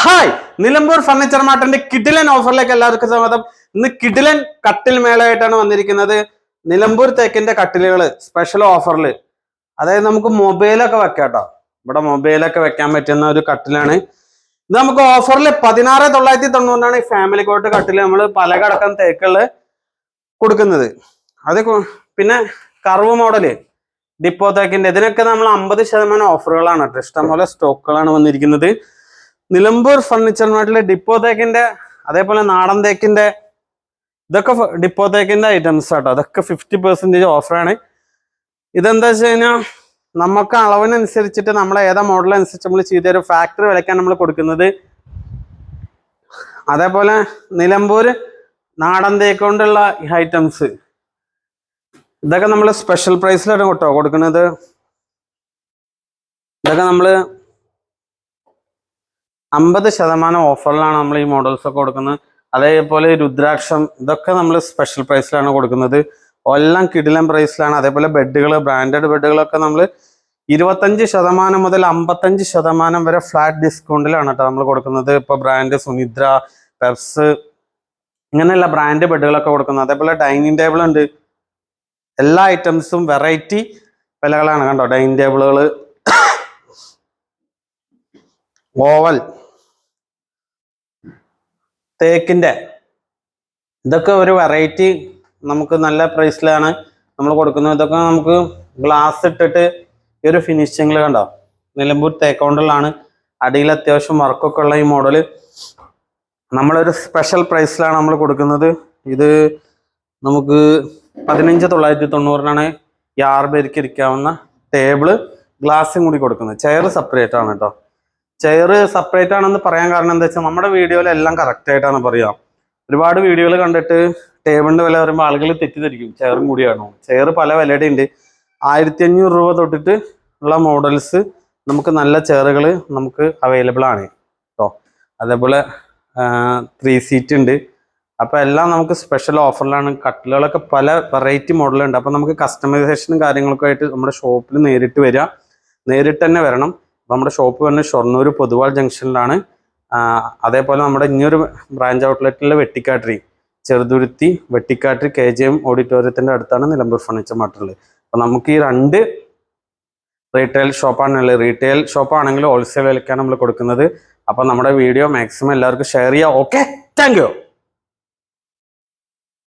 Hi Nilambur furniture മാർട്ടിന്റെ കിഡിലൻ ഓഫറിലേക്ക് എല്ലാവർക്കും സ്വാഗതം. ഇന്ന് കിഡിലൻ കട്ടിൽ മേളയായിട്ടാണ് വന്നിരിക്കുന്നത്. നിലമ്പൂർ തേക്കിന്റെ കട്ടിലുകൾ സ്പെഷ്യൽ ഓഫറിൽ അതായത് നമുക്ക് മൊബൈലൊക്കെ വെക്കാം കേട്ടോ. ഇവിടെ മൊബൈലൊക്കെ വെക്കാൻ പറ്റുന്ന ഒരു കട്ടിലാണ്. ഇത് നമുക്ക് ഓഫറിൽ പതിനാറ് തൊള്ളായിരത്തി തൊണ്ണൂറിനാണ് ഈ ഫാമിലി കോട്ട് കട്ടിൽ നമ്മൾ പലകടക്കം തേക്കുകൾ കൊടുക്കുന്നത്. അത് പിന്നെ കർവ് മോഡൽ ഡിപ്പോ തേക്കിന്റെ. ഇതിനൊക്കെ നമ്മൾ അമ്പത് ശതമാനം ഓഫറുകളാണ് ഇഷ്ടംപോലെ സ്റ്റോക്കുകളാണ് വന്നിരിക്കുന്നത്. നിലമ്പൂർ ഫർണിച്ചർ മാർട്ടിലെ ഡിപ്പോ തേക്കിന്റെ അതേപോലെ നാടൻ തേക്കിന്റെ ഇതൊക്കെ ഡിപ്പോ തേക്കിന്റെ ഐറ്റംസ് ആട്ടോ. അതൊക്കെ ഫിഫ്റ്റി പെർസെന്റേജ് ഓഫറാണ് ഇതെന്താ വെച്ച് കഴിഞ്ഞാൽ നമുക്ക് അളവിനനുസരിച്ചിട്ട് നമ്മൾ ഏതാ മോഡൽ അനുസരിച്ച് നമ്മൾ ചെയ്തു തരും ഫാക്ടറി വിലക്കാണ് നമ്മൾ കൊടുക്കുന്നത്. അതേപോലെ നിലമ്പൂർ നാടൻ തേക്ക് കൊണ്ടുള്ള ഐറ്റംസ് ഇതൊക്കെ നമ്മൾ സ്പെഷ്യൽ പ്രൈസിലാണ് കേട്ടോ കൊടുക്കുന്നത്. ഇതൊക്കെ നമ്മൾ അമ്പത് ശതമാനം ഓഫറിലാണ് നമ്മൾ ഈ മോഡൽസ് ഒക്കെ കൊടുക്കുന്നത്. അതേപോലെ രുദ്രാക്ഷം ഇതൊക്കെ നമ്മൾ സ്പെഷ്യൽ പ്രൈസിലാണ് കൊടുക്കുന്നത്. എല്ലാം കിടിലം പ്രൈസിലാണ് അതേപോലെ ബെഡുകൾ ബ്രാൻഡഡ് ബെഡുകളൊക്കെ നമ്മൾ ഇരുപത്തഞ്ച് ശതമാനം മുതൽ അമ്പത്തഞ്ച് ശതമാനം വരെ ഫ്ലാറ്റ് ഡിസ്കൗണ്ടിലാണ് കേട്ടോ നമ്മൾ കൊടുക്കുന്നത്. ഇപ്പൊ ബ്രാൻഡ് സുനിദ്ര പെപ്സ് ഇങ്ങനെയുള്ള ബ്രാൻഡ് ബെഡുകളൊക്കെ കൊടുക്കുന്നത്. അതേപോലെ ഡൈനിങ് ടേബിൾ ഉണ്ട്. എല്ലാ ഐറ്റംസും വെറൈറ്റി വിലകളാണ് കണ്ടോ? ഡൈനിങ് ടേബിളുകൾ ഓവൽ തേക്കിന്റെ ഇതൊക്കെ ഒരു വെറൈറ്റി നമുക്ക് നല്ല പ്രൈസിലാണ് നമ്മൾ കൊടുക്കുന്നത്. ഇതൊക്കെ നമുക്ക് ഗ്ലാസ് ഇട്ടിട്ട് ഈ ഒരു ഫിനിഷിങ്ങിൽ കണ്ടോ? നിലമ്പൂർ തേക്കൗണ്ടിലാണ് അടിയിൽ അത്യാവശ്യം വർക്കൊക്കെ ഉള്ള ഈ മോഡൽ നമ്മളൊരു സ്പെഷ്യൽ പ്രൈസിലാണ് നമ്മൾ കൊടുക്കുന്നത്. ഇത് നമുക്ക് പതിനഞ്ച് തൊള്ളായിരത്തി തൊണ്ണൂറിനാണ് ഈ ആറ് പേർക്ക് ഇരിക്കാവുന്ന ടേബിൾ ഗ്ലാസും കൂടി കൊടുക്കുന്നത്. ചെയർ സെപ്പറേറ്റ് ആണ് കേട്ടോ. ചെയർ സെപ്പറേറ്റ് ആണെന്ന് പറയാൻ കാരണം എന്താ വെച്ചാൽ നമ്മുടെ വീഡിയോയിൽ എല്ലാം കറക്റ്റ് ആയിട്ടാണ് പറയാം. ഒരുപാട് വീഡിയോകൾ കണ്ടിട്ട് ടേബിളിന്റെ വില പറയുമ്പോൾ ആളുകൾ തെറ്റിദ്ധരിക്കും. ചെയറും കൂടിയാണോ ചെയർ പല വിലയുടെ ഉണ്ട് ആയിരത്തി അഞ്ഞൂറ് രൂപ തൊട്ടിട്ട് ഉള്ള മോഡൽസ് നമുക്ക് നല്ല ചെയറുകൾ നമുക്ക് അവൈലബിൾ ആണ് കേട്ടോ അതേപോലെ ത്രീ സീറ്റ് ഉണ്ട്. അപ്പൊ എല്ലാം നമുക്ക് സ്പെഷ്യൽ ഓഫറിലാണ് കട്ടിലുകളൊക്കെ പല വെറൈറ്റി മോഡലുണ്ട് അപ്പൊ നമുക്ക് കസ്റ്റമൈസേഷനും കാര്യങ്ങളൊക്കെ ആയിട്ട് നമ്മുടെ ഷോപ്പിൽ നേരിട്ട് വരിക നേരിട്ട് തന്നെ വരണം. നമ്മുടെ ഷോപ്പ് തന്നെ ഷൊർണൂർ പൊതുവാൾ ജംഗ്ഷനിലാണ്. അതേപോലെ നമ്മുടെ ഇനിയൊരു branch ഔട്ട്ലെറ്റിലെ Vettikkattiri Cheruthuruthi Vettikkattiri K J M ഓഡിറ്റോറിയത്തിന്റെ അടുത്താണ് നിലമ്പൂർ ഫർണിച്ചർ മാർട്ടുള്ളത് അപ്പൊ നമുക്ക് ഈ രണ്ട് റീറ്റെയിൽ ഷോപ്പാണുള്ളത് റീറ്റെയിൽ ഷോപ്പാണെങ്കിൽ ഹോൾസെയിൽ വിലക്കാണ് നമ്മൾ കൊടുക്കുന്നത്. അപ്പൊ നമ്മുടെ വീഡിയോ മാക്സിമം എല്ലാവർക്കും ഷെയർ ചെയ്യുക ഓക്കെ താങ്ക്